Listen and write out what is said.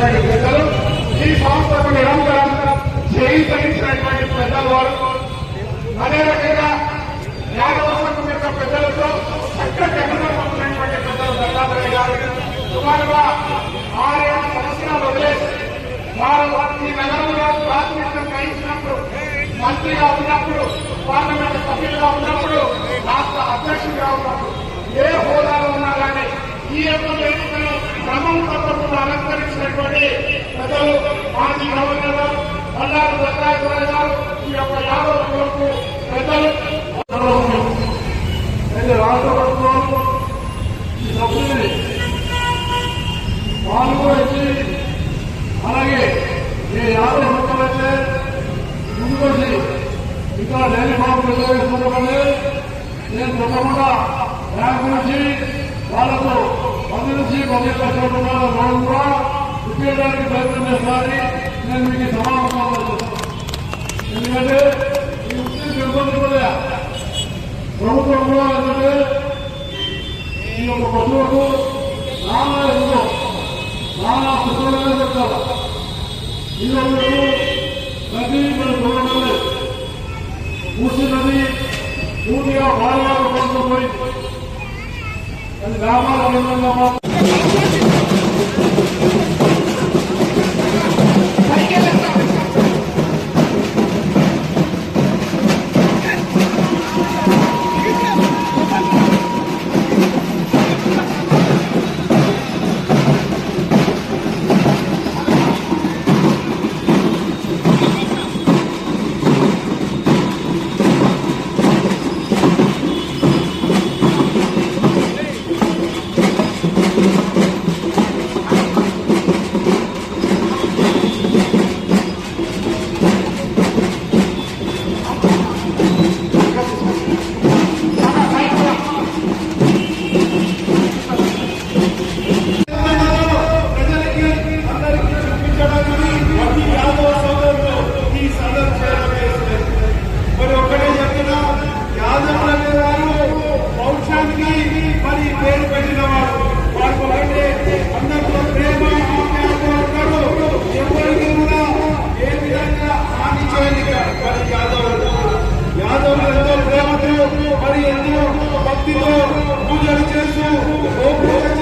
చేసినటువంటి ప్రజలు ఈ సంస్థకు నిరంతరం చేయించినటువంటి పెద్దలు వారు అదే రకంగా యాదవసంఘం యొక్క పెద్దలతో చక్కటి అభినందించినటువంటి పెద్దలు దత్తాత్రేయ గారు సుమారుగా ఆరేడు సంవత్సరాలు వదిలేసి వారు ఈ నగరంలో ప్రాతినిధ్యం వహించినప్పుడు మంత్రిగా ఉన్నప్పుడు పార్లమెంట్ సభ్యులుగా ఉన్నప్పుడు రాష్ట్ర అధ్యక్షుడిగా ఉన్నప్పుడు ఏ హోదాలో ఉన్నా కానీ ఈ యొక్క వేదికను క్రమం తప్పకుండా అలంకరించినటువంటి ప్రజలు మాజీ గవర్నర్ బండారు దత్తాత్రేయ గారు ఈ యొక్క యాదవ ప్రజలు పెద్దలు అయితే రాష్ట్ర ప్రభుత్వం ఈ సభ్యుల్ని పాల్గొని అలాగే ఏ యాభై మొక్కలైతే ముందుకొచ్చి ఇంకా డైరీ ఫామ్ నిర్వహిస్తున్నామని నేను తప్పకుండా బ్యాంకు నుంచి వాళ్ళతో పది నుంచి పది లక్షల రూపాయల లోన్ కూడా ఇప్పించడానికి ప్రయత్నం చేస్తారని నేను మీకు సమావేశంలో చేస్తాను ఎందుకంటే ఈ ఉద్యోగం ఇబ్బంది కూడా ప్రభుత్వం కూడా ఏంటంటే ఈ యొక్క పశువులకు నానా ఎంతో నానా పుస్తకాలుగా చెప్తారు ఈరోజు నది మన చూడలేదు మూసి నది పూర్తిగా భారీగా కొంత పోయింది గ్రామాల অবস্থিত পূজারী চেসু ও